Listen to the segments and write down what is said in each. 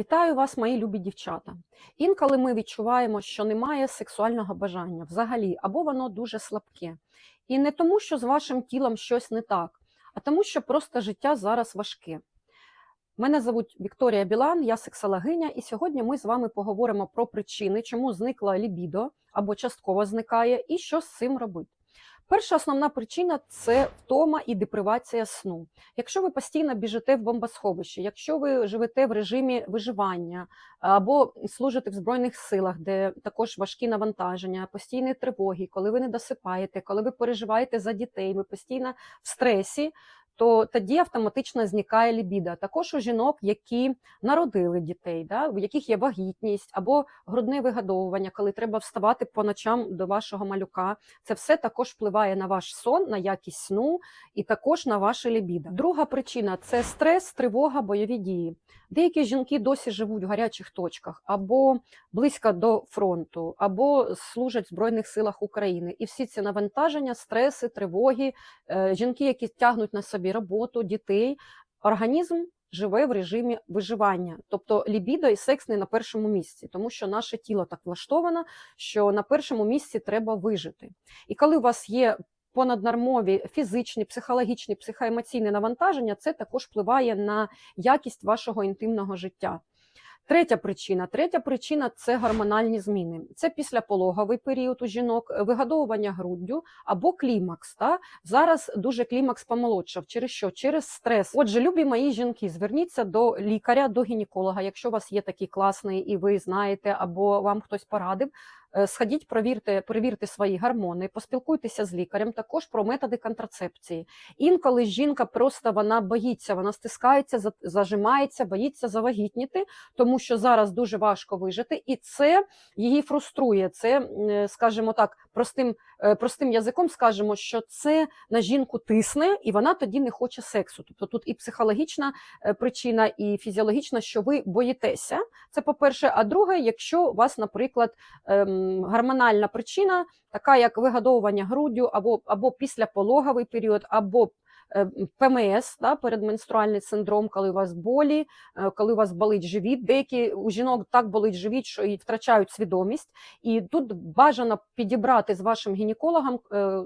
Вітаю вас, мої любі дівчата. Інколи ми відчуваємо, що немає сексуального бажання взагалі, або воно дуже слабке. І не тому, що з вашим тілом щось не так, а тому, що просто життя зараз важке. Мене звуть Вікторія Білан, я сексологиня, і сьогодні ми з вами поговоримо про причини, чому зникла лібідо або частково зникає, і що з цим робити. Перша основна причина це втома і депривація сну. Якщо ви постійно біжите в бомбосховище, якщо ви живете в режимі виживання або служите в збройних силах, де також важкі навантаження, постійні тривоги, коли ви не досипаєте, коли ви переживаєте за дітей, ви постійно в стресі. То тоді автоматично зникає лібіда. Також у жінок, які народили дітей, да, в яких є вагітність або грудне вигадовування, коли треба вставати по ночам до вашого малюка. Це все також впливає на ваш сон, на якість сну і також на ваше лібіда. Друга причина це стрес, тривога, бойові дії. Деякі жінки досі живуть в гарячих точках або близько до фронту, або служать в Збройних силах України. І всі ці навантаження, стреси, тривоги, е, жінки, які тягнуть на собі роботу, дітей, організм живе в режимі виживання. Тобто лібідо і секс не на першому місці, тому що наше тіло так влаштовано, що на першому місці треба вижити. І коли у вас є понаднормові фізичні, психологічні, психоемоційні навантаження, це також впливає на якість вашого інтимного життя. Третя причина. Третя причина це гормональні зміни. Це післяпологовий період у жінок, вигодовування груддю або клімакс. Та? Зараз дуже клімакс помолодшав. Через що? Через стрес. Отже, любі мої жінки, зверніться до лікаря, до гінеколога, якщо у вас є такий класний і ви знаєте, або вам хтось порадив. Е, Сходіть, провірте, перевірте свої гормони, поспілкуйтеся з лікарем, також про методи контрацепції. Інколи жінка просто вона боїться, вона стискається, за- зажимається, боїться завагітніти, тому що зараз дуже важко вижити, і це її фруструє. Це, е, скажімо так, простим, е, простим язиком скажемо, що це на жінку тисне, і вона тоді не хоче сексу. Тобто тут і психологічна причина, і фізіологічна, що ви боїтеся. Це по-перше. А друге, якщо вас, наприклад, ем, гормональна причина, така як вигодовування груддю, або, або післяпологовий період, або е, ПМС, да, передменструальний синдром, коли у вас болі, е, коли у вас болить живіт. Деякі у жінок так болить живіт, що і втрачають свідомість. І тут бажано підібрати з вашим гінекологом е,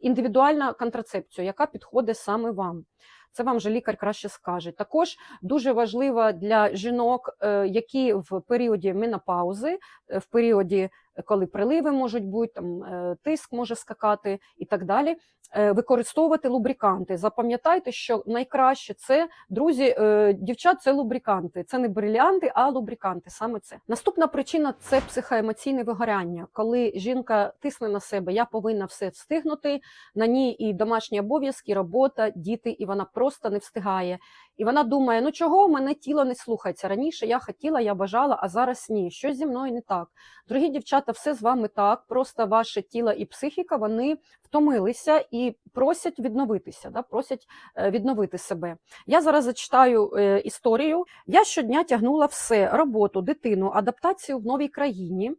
індивідуальну контрацепцію, яка підходить саме вам. Це вам же лікар краще скаже. Також дуже важливо для жінок, які в періоді менопаузи, в періоді, коли приливи можуть бути, там е, тиск може скакати і так далі. е, Використовувати лубриканти. Запам'ятайте, що найкраще це друзі, е, дівчат, це лубриканти. Це не брилянти, а лубриканти. Саме це. Наступна причина це психоемоційне вигоряння, коли жінка тисне на себе, я повинна все встигнути. На ній і домашні обов'язки, робота, діти, і вона просто не встигає. І вона думає: ну чого мене тіло не слухається? Раніше я хотіла, я бажала, а зараз ні. Щось зі мною не так. Дорогі дівчата, все з вами так. Просто ваше тіло і психіка вони втомилися і просять відновитися, да, просять е, відновити себе. Я зараз зачитаю е, історію. Я щодня тягнула все: роботу, дитину, адаптацію в новій країні.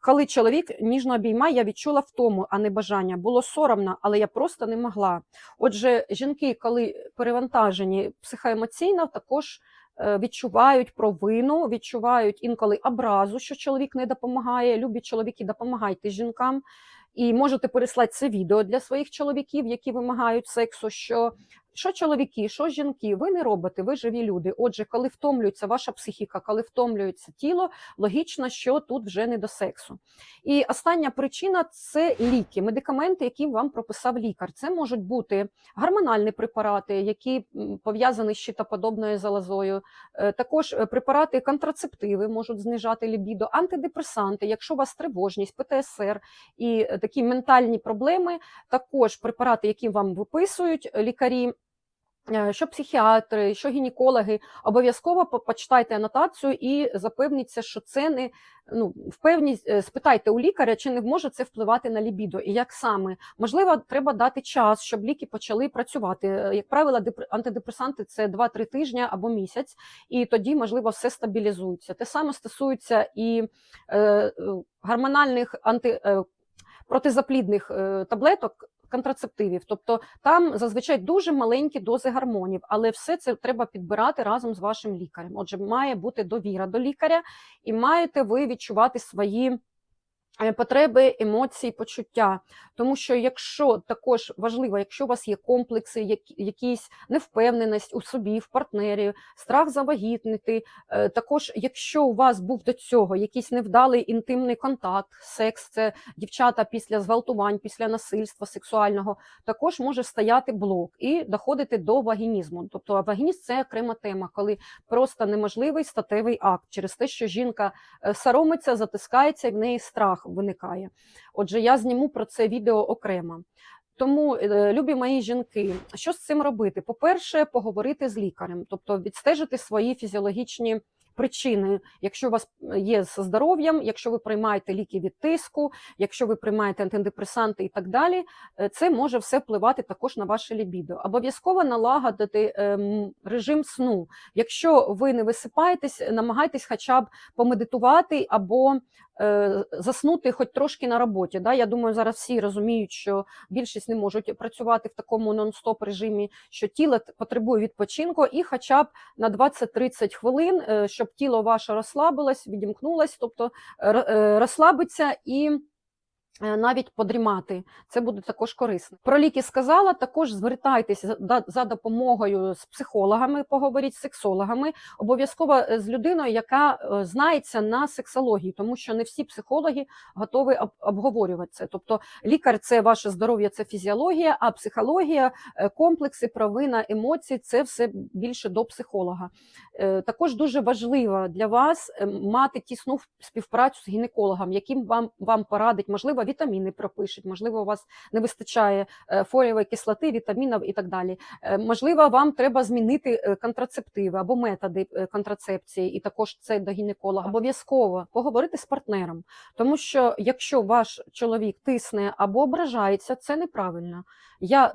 Коли чоловік ніжно обіймає, я відчула втому, а не бажання. Було соромно, але я просто не могла. Отже, жінки, коли перевантажені психоемоційно, також відчувають провину, відчувають інколи образу, що чоловік не допомагає. Любі чоловіки, допомагайте жінкам. І можете переслати це відео для своїх чоловіків, які вимагають сексу. Що що чоловіки, що жінки, ви не робите, ви живі люди. Отже, коли втомлюється ваша психіка, коли втомлюється тіло, логічно, що тут вже не до сексу. І остання причина це ліки, медикаменти, які вам прописав лікар. Це можуть бути гормональні препарати, які пов'язані з щитоподобною залозою. Е, Також е, препарати контрацептиви можуть знижати лібідо, антидепресанти, якщо у вас тривожність, ПТСР і е, такі ментальні проблеми, також препарати, які вам виписують лікарі. Е, Що психіатри, що гінекологи, обов'язково почитайте анотацію і запевніться, що це не ну впевність, е, спитайте у лікаря, чи не може це впливати на лібідо, і як саме можливо, треба дати час, щоб ліки почали працювати. Е, Як правило, депр- антидепресанти це 2-3 тижні або місяць, і тоді можливо все стабілізується. Те саме стосується і е, гормональних анти. Протизаплідних таблеток контрацептивів. Тобто там зазвичай дуже маленькі дози гормонів, але все це треба підбирати разом з вашим лікарем. Отже, має бути довіра до лікаря, і маєте ви відчувати свої. Е, Потреби, емоції, почуття, тому що якщо також важливо, якщо у вас є комплекси, якісь невпевненість у собі, в партнері, страх завагітнити, е, також якщо у вас був до цього якийсь невдалий інтимний контакт, секс, це дівчата після зґвалтувань, після насильства сексуального, також може стояти блок і доходити до вагінізму. Тобто вагінізм це окрема тема, коли просто неможливий статевий акт через те, що жінка е, соромиться, затискається і в неї страх виникає. Отже, я зніму про це відео окремо. Тому, е, любі мої жінки, що з цим робити? По-перше, поговорити з лікарем, тобто відстежити свої фізіологічні причини, якщо у вас є з здоров'ям, якщо ви приймаєте ліки від тиску, якщо ви приймаєте антидепресанти і так далі, е, це може все впливати також на ваше лібідо. Обов'язково налагодити ем, режим сну. Якщо ви не висипаєтесь, намагайтесь хоча б помедитувати або заснути хоч трошки на роботі. Да? Я думаю, зараз всі розуміють, що більшість не можуть працювати в такому нон-стоп режимі, що тіло потребує відпочинку, і хоча б на 20-30 хвилин, е, щоб тіло ваше розслабилось, відімкнулось, тобто е, е, розслабиться і. Е, Навіть подрімати, це буде також корисно. Про ліки сказала. Також звертайтеся за- допомогою з психологами, поговоріть з сексологами, обов'язково е, з людиною, яка е, знається на сексології, тому що не всі психологи готові об- обговорювати це. Тобто, лікар це ваше здоров'я, це фізіологія, а психологія, комплекси, провина, емоції це все більше до психолога. Також дуже важливо для вас мати тісну співпрацю з гінекологом, яким вам, вам порадить, можливо, вітаміни пропишуть, можливо, у вас не вистачає е, фолієвої кислоти, вітамінів і так далі. Е, Можливо, вам треба змінити е, контрацептиви або методи контрацепції, і також це до гінеколога. Обов'язково поговорити з партнером, тому що якщо ваш чоловік тисне або ображається, це неправильно. Я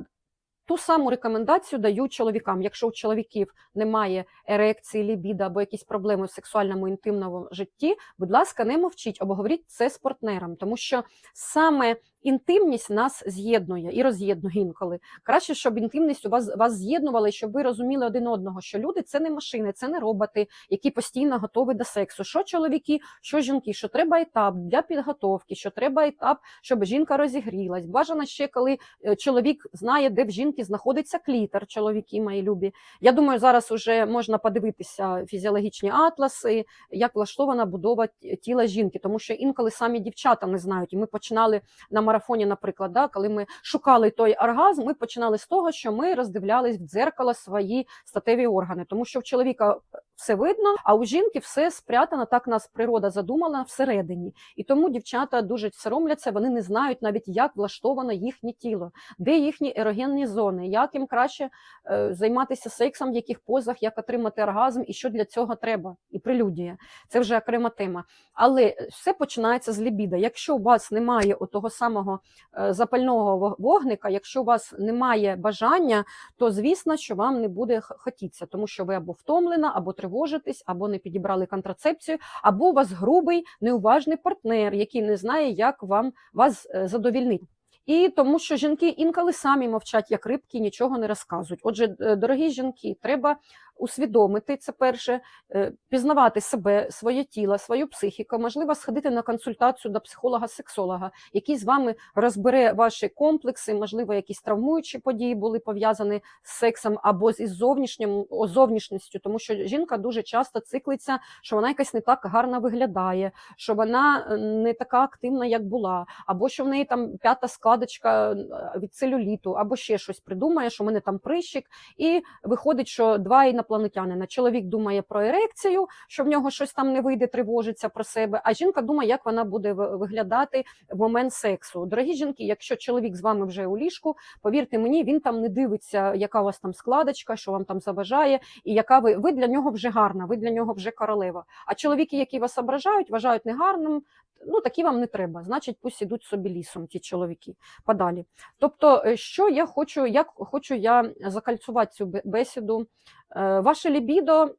ту саму рекомендацію даю чоловікам. Якщо у чоловіків немає ерекції, лібіда або якісь проблеми в сексуальному інтимному житті, будь ласка, не мовчіть, обговоріть це з партнером, тому що саме інтимність нас з'єднує і роз'єднує інколи. Краще, щоб інтимність у вас вас з'єднувала, і щоб ви розуміли один одного, що люди це не машини, це не роботи, які постійно готові до сексу. Що чоловіки, що жінки, що треба етап для підготовки, що треба етап, щоб жінка розігрілась. Бажано ще коли е, чоловік знає, де в жінки знаходиться клітер, чоловіки мої любі. Я думаю, зараз вже можна подивитися фізіологічні атласи, як влаштована будова тіла жінки, тому що інколи самі дівчата не знають. І ми починали на марафоні, наприклад, да, коли ми шукали той оргазм, ми починали з того, що ми роздивлялись в дзеркало свої статеві органи, тому що в чоловіка все видно, а у жінки все спрятано, так нас природа задумала всередині. І тому дівчата дуже соромляться, вони не знають навіть, як влаштовано їхнє тіло, де їхні ерогенні зони, як їм краще е, займатися сексом, в яких позах, як отримати оргазм і що для цього треба, і прелюдія. Це вже окрема тема. Але все починається з лібіда. Якщо у вас немає того самого е, запального вогника, якщо у вас немає бажання, то звісно, що вам не буде хотіться, тому що ви або втомлена, або тривожитесь, або не підібрали контрацепцію, або у вас грубий, неуважний партнер, який не знає, як вам вас е, задовільнити. І тому, що жінки інколи самі мовчать, як рибки, нічого не розказують. Отже, е, дорогі жінки, треба усвідомити це перше, е, пізнавати себе, своє тіло, свою психіку, можливо, сходити на консультацію до психолога-сексолога, який з вами розбере ваші комплекси, можливо, якісь травмуючі події були пов'язані з сексом або з зовнішнім зовнішністю, тому що жінка дуже часто циклиться, що вона якась не так гарно виглядає, що вона е, не така активна, як була, або що в неї там п'ята складочка е, від целюліту, або ще щось придумає, що в мене там прищик, і виходить, що два інопланетянина. Чоловік думає про ерекцію, що в нього щось там не вийде, тривожиться про себе. А жінка думає, як вона буде виглядати в момент сексу. Дорогі жінки, якщо чоловік з вами вже у ліжку, повірте мені, він там не дивиться, яка у вас там складочка, що вам там заважає, і яка ви ви для нього вже гарна, ви для нього вже королева. А чоловіки, які вас ображають, вважають негарним. Ну, такі вам не треба. Значить, пусть ідуть собі лісом, ті чоловіки подалі. Тобто, е, що я хочу, як хочу я закальцювати цю бесіду. Е, Ваше лібідо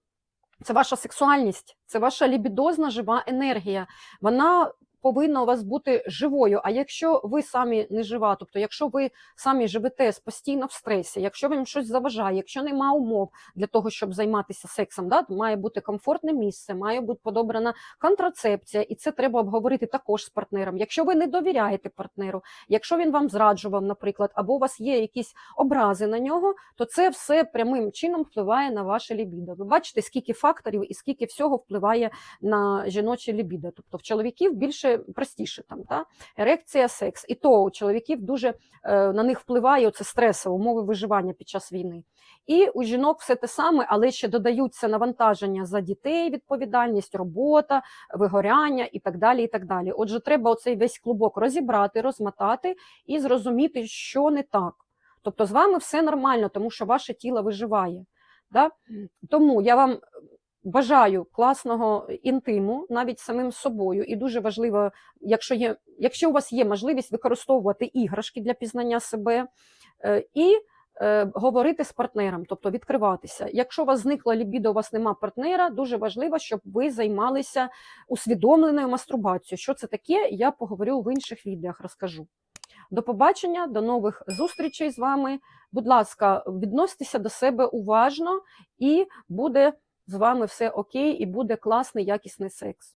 це ваша сексуальність, це ваша лібідозна жива енергія. Вона повинна у вас бути живою. А якщо ви самі не жива, тобто, якщо ви самі живете постійно в стресі, якщо вам щось заважає, якщо нема умов для того, щоб займатися сексом, да, має бути комфортне місце, має бути подобрана контрацепція, і це треба обговорити також з партнером. Якщо ви не довіряєте партнеру, якщо він вам зраджував, наприклад, або у вас є якісь образи на нього, то це все прямим чином впливає на ваше лібідо. Ви бачите, скільки факторів і скільки всього впливає на жіноче лібідо. Тобто в чоловіків більше простіше там та ерекція, секс. І то у чоловіків дуже е, на них впливає оце стресове, умови виживання під час війни. І у жінок все те саме, але ще додаються навантаження за дітей, відповідальність, робота, вигоряння і так далі. і так далі. Отже, треба оцей весь клубок розібрати, розмотати і зрозуміти, що не так. Тобто з вами все нормально, тому що ваше тіло виживає. Да? Тому я вам бажаю класного інтиму навіть самим собою. І дуже важливо, якщо, є, якщо у вас є можливість використовувати іграшки для пізнання себе е, і е, говорити з партнером, тобто відкриватися. Якщо у вас зникла лібідо, у вас нема партнера, дуже важливо, щоб ви займалися усвідомленою мастурбацією. Що це таке, я поговорю в інших відеох, розкажу. До побачення, до нових зустрічей з вами. Будь ласка, відносьтеся до себе уважно, і буде з вами все окей, і буде класний якісний секс.